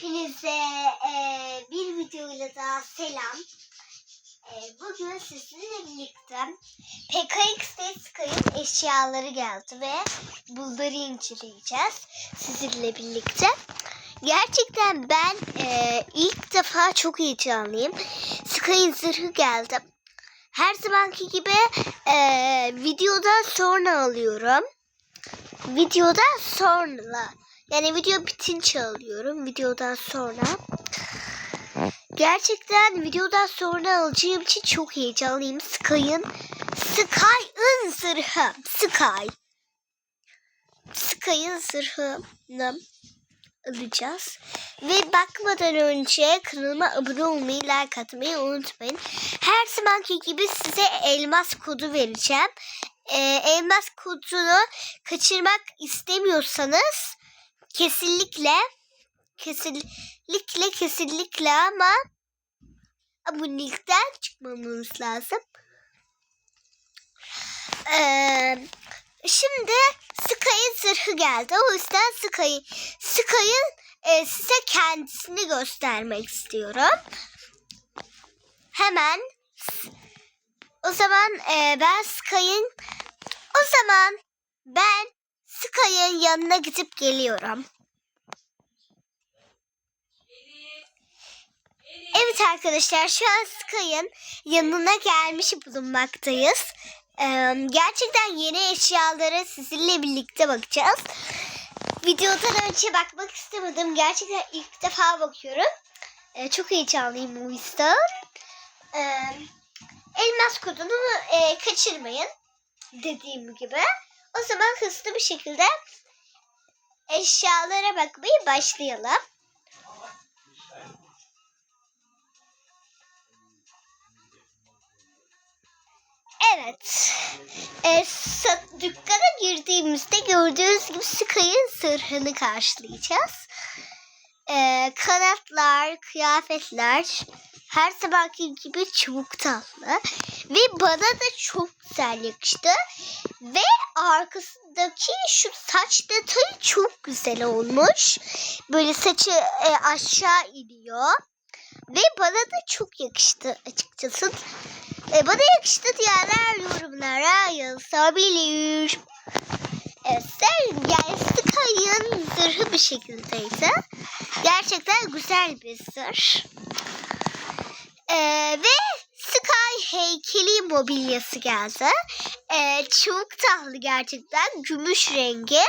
Hepinize e, bir videoyla daha selam. E, bugün sizinle birlikte PKX'de Sky'ın eşyaları geldi ve bunları inceleyeceğiz sizinle birlikte. Gerçekten ben e, ilk defa çok heyecanlıyım. Sky'ın zırhı geldi. Her zamanki gibi e, videodan sonra alıyorum. Videodan sonra yani video bitince alıyorum videodan sonra. Gerçekten videodan sonra alacağım için çok heyecanlıyım. Sky'ın Sky'ın zırhı. Sky. Sky'ın zırhını alacağız. Ve bakmadan önce kanalıma abone olmayı, like atmayı unutmayın. Her zamanki gibi size elmas kodu vereceğim. Ee, elmas kodunu kaçırmak istemiyorsanız kesinlikle kesinlikle kesinlikle ama abonelikten çıkmamamız lazım. Ee, şimdi Sky'ın zırhı geldi. O yüzden Sky, Sky'ın e, size kendisini göstermek istiyorum. Hemen o zaman e, ben Sky'ın o zaman ben Sky'ın yanına gidip geliyorum. Evet arkadaşlar şu an Sky'ın yanına gelmiş bulunmaktayız. Ee, gerçekten yeni eşyalara sizinle birlikte bakacağız. Videodan önce bakmak istemedim. Gerçekten ilk defa bakıyorum. Ee, çok heyecanlıyım bu yüzden. Ee, elmas kodunu e, kaçırmayın. Dediğim gibi. O zaman hızlı bir şekilde eşyalara bakmaya başlayalım. Evet. E, sa- dükkana girdiğimizde gördüğünüz gibi Sky'ın sırrını karşılayacağız. E, kanatlar, kıyafetler her zamanki gibi çubuk tatlı. Ve bana da çok güzel yakıştı. Ve arkasındaki şu saç detayı çok güzel olmuş. Böyle saçı e, aşağı iniyor. Ve bana da çok yakıştı açıkçası. E, bana yakıştı diyenler yorumlara yazabilir. Evet, yani Sky'ın zırhı bir şekildeydi. Gerçekten güzel bir zırh. Ee, ve Sky heykeli mobilyası geldi. Ee, çok tatlı gerçekten. Gümüş rengi.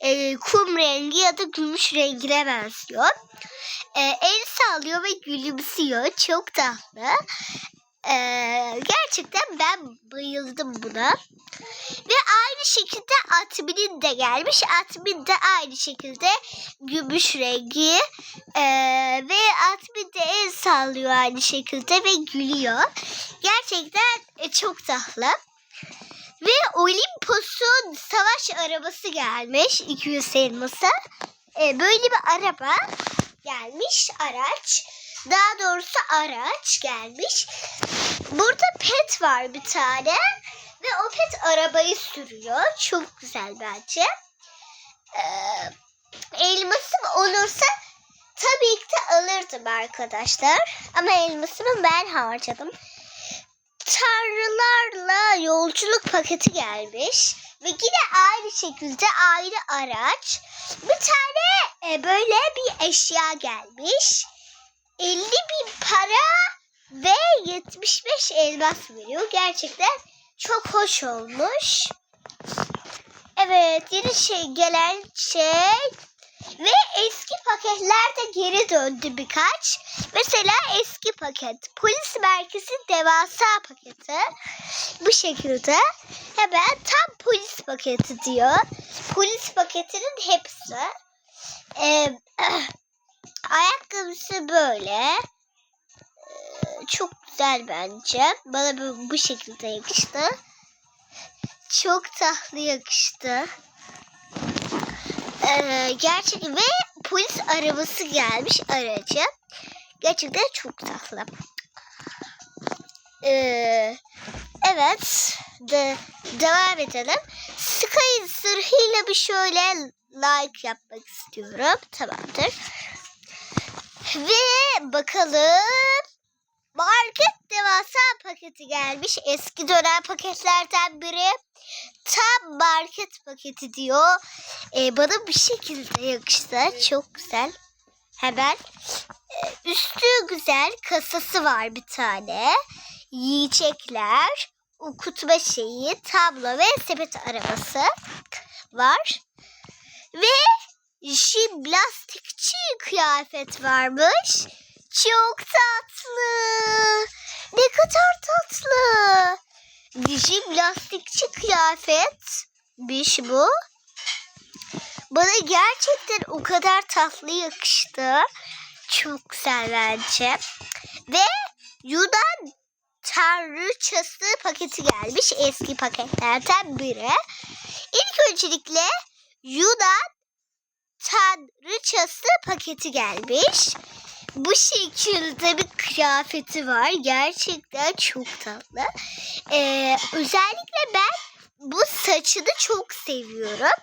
Ee, kum rengi ya da gümüş rengine benziyor. Ee, el sallıyor ve gülümsüyor. Çok tatlı. Ee, gerçekten ben bayıldım buna. Ve aynı şekilde Atmin'in de gelmiş. Atmin de aynı şekilde gümüş rengi. Ee, ve Atmin de el sallıyor aynı şekilde ve gülüyor. Gerçekten e, çok tatlı. Ve Olimpos'un savaş arabası gelmiş. 200 elması. Ee, böyle bir araba gelmiş. Araç. Daha doğrusu araç gelmiş. Burada pet var bir tane. Ve o pet arabayı sürüyor. Çok güzel bence. Ee, elmasım olursa tabii ki de alırdım arkadaşlar. Ama elmasımı ben harcadım. Tanrılarla yolculuk paketi gelmiş. Ve yine aynı şekilde aynı araç. Bir tane e, böyle bir eşya gelmiş. 50 bin para ve 75 elmas veriyor. Gerçekten çok hoş olmuş. Evet yeni şey gelen şey ve eski paketler de geri döndü birkaç. Mesela eski paket polis merkezi devasa paketi bu şekilde hemen tam polis paketi diyor. Polis paketinin hepsi. Ee, ayakkabısı böyle. Ee, çok güzel bence. Bana bu, bu şekilde yakıştı. Çok tatlı yakıştı. Ee, gerçek ve polis arabası gelmiş aracı. Gerçekten çok tatlı. Ee, evet. De, devam edelim. Sky zırhıyla bir şöyle like yapmak istiyorum. Tamamdır. Ve bakalım market devasa paketi gelmiş. Eski dönem paketlerden biri. Tam market paketi diyor. Ee, bana bir şekilde yakıştı. Çok güzel. Hemen e, üstü güzel. Kasası var bir tane. Yiyecekler. Okutma şeyi, tablo ve sepet arabası var. Ve jimnastikçi kıyafet varmış. Çok tatlı. Ne kadar tatlı. Jimnastikçi kıyafetmiş bu. Bana gerçekten o kadar tatlı yakıştı. Çok güzel bence. Ve Yunan tanrıçası paketi gelmiş. Eski paketlerden biri. İlk öncelikle Yunan tanrıçası paketi gelmiş. Bu şekilde bir kıyafeti var. Gerçekten çok tatlı. Ee, özellikle ben bu saçını çok seviyorum.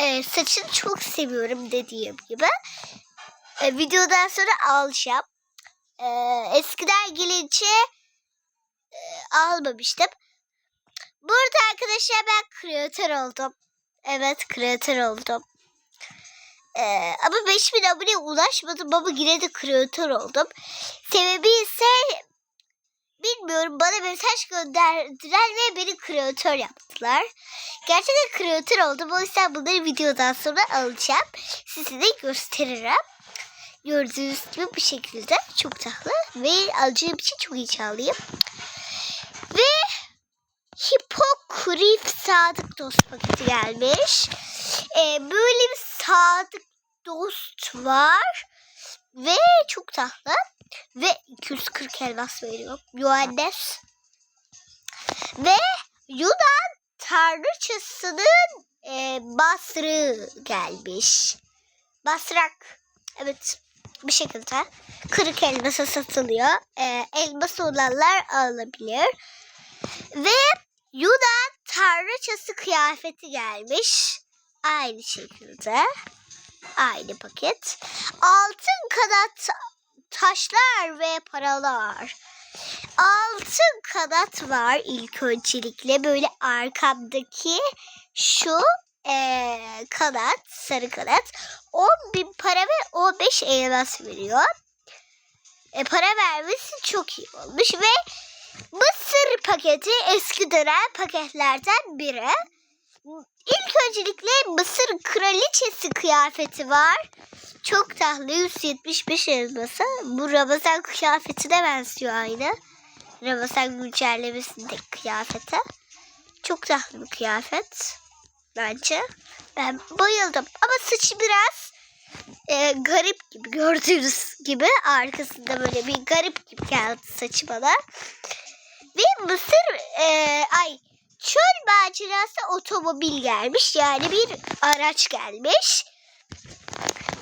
Ee, saçını çok seviyorum dediğim gibi. Ee, videodan sonra alacağım. Ee, eskiden gelince e, almamıştım. Burada arkadaşlar ben kreatör oldum. Evet kreatör oldum. Ee, ama 5000 aboneye ulaşmadım ama yine de kreatör oldum. Sebebi ise bilmiyorum bana mesaj gönderdiler ve beni kreatör yaptılar. Gerçekten kreatör oldum. O yüzden bunları videodan sonra alacağım. Size de gösteririm. Gördüğünüz gibi bu şekilde çok tatlı ve alacağım için çok iyi çalayım. Ve Hipokrif Sadık Dost paketi gelmiş. Ee, böyle bir sadık dost var. Ve çok tatlı. Ve 240 elmas veriyor. Yohannes. Ve Yunan tanrıçasının e, basrı gelmiş. Basrak. Evet. Bu şekilde. Kırık elmasa satılıyor. E, elması olanlar alabilir. Ve Yunan tanrıçası kıyafeti gelmiş. Aynı şekilde. Aynı paket. Altın kanat taşlar ve paralar. Altın kanat var ilk öncelikle. Böyle arkamdaki şu eee, kanat, sarı kanat 10 bin para ve 15 elmas veriyor. E, para vermesi çok iyi olmuş ve Mısır paketi eski dönem paketlerden biri. İlk öncelikle Mısır kraliçesi kıyafeti var. Çok tatlı 175 elması. Bu Ramazan kıyafetine benziyor aynı. Ramazan güncellemesindeki kıyafete. Çok tatlı bir kıyafet. Bence. Ben bayıldım. Ama saçı biraz e, garip gibi gördüğünüz gibi. Arkasında böyle bir garip gibi geldi saçı bana. Ve Mısır e, ay çöl macerası otomobil gelmiş. Yani bir araç gelmiş.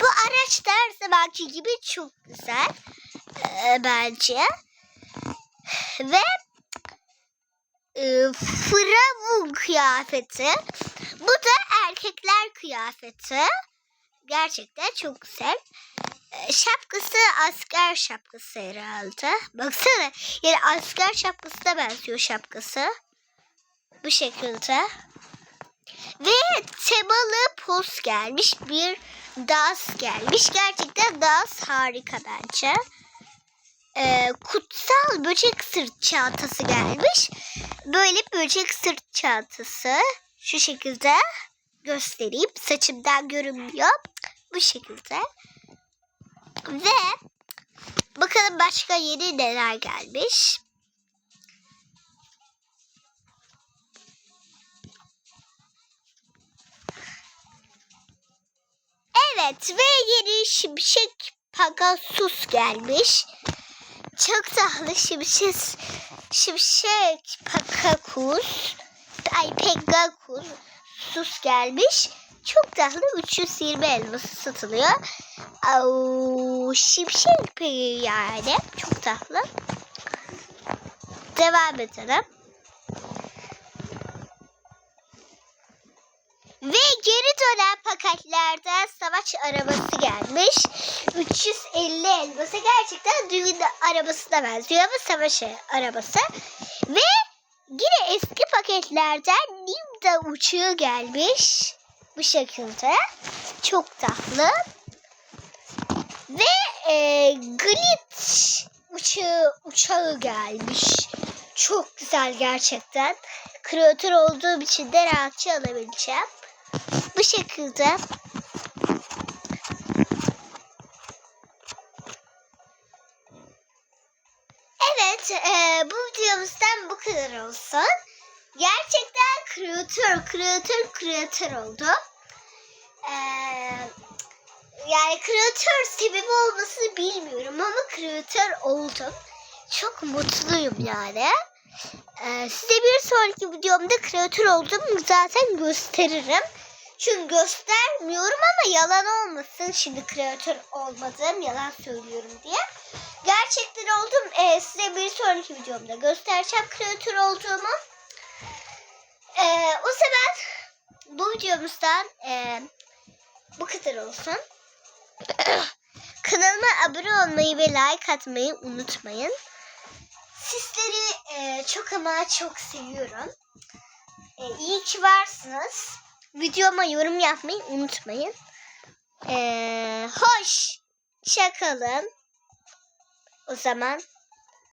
Bu araç da her gibi çok güzel. e, bence. Ve e, Firavun kıyafeti. Bu da erkekler kıyafeti. Gerçekten çok güzel. E, Şapkası asker şapkası herhalde. Baksana. Yani asker şapkasına benziyor şapkası. Bu şekilde. Ve temalı post gelmiş. Bir dans gelmiş. Gerçekten dans harika bence. Ee, kutsal böcek sırt çantası gelmiş. Böyle böcek sırt çantası. Şu şekilde göstereyim. Saçımdan görünmüyor. Bu şekilde. Ve bakalım başka yeni neler gelmiş. Evet ve yeni şimşek Pegasus gelmiş. Çok tatlı şimşek, şimşek Pegasus. Ay Pegasus sus gelmiş. Çok tatlı 320 elması satılıyor. Au, şimşek yani. Çok tatlı. Devam edelim. Ve geri dönen paketlerden savaş arabası gelmiş. 350 elması gerçekten düğün arabasına benziyor ama savaş arabası. Ve yine eski paketlerden Nimda uçağı gelmiş. Bu şekilde. Çok tatlı. Ve e, Glitch uçağı, uçağı gelmiş. Çok güzel gerçekten. Kreatör olduğum için de rahatça alabileceğim. Bu şekilde. Evet, e, bu videomuzdan bu kadar olsun. Gerçekten kreatör, kreatör, kreatör oldu. E, yani kreatör sebebi olmasını bilmiyorum ama kreatör oldum. Çok mutluyum yani. Ee, size bir sonraki videomda kreatör olduğumu zaten gösteririm. Çünkü göstermiyorum ama yalan olmasın. Şimdi kreatör olmadığım yalan söylüyorum diye. Gerçekten oldum. Ee, size bir sonraki videomda göstereceğim kreatör olduğumu. Ee, o zaman bu videomuzdan e, bu kadar olsun. Kanalıma abone olmayı ve like atmayı unutmayın. Sizleri e, çok ama çok seviyorum. E, iyi ki varsınız. Videoma yorum yapmayı unutmayın. E, hoş. Çakalın. O zaman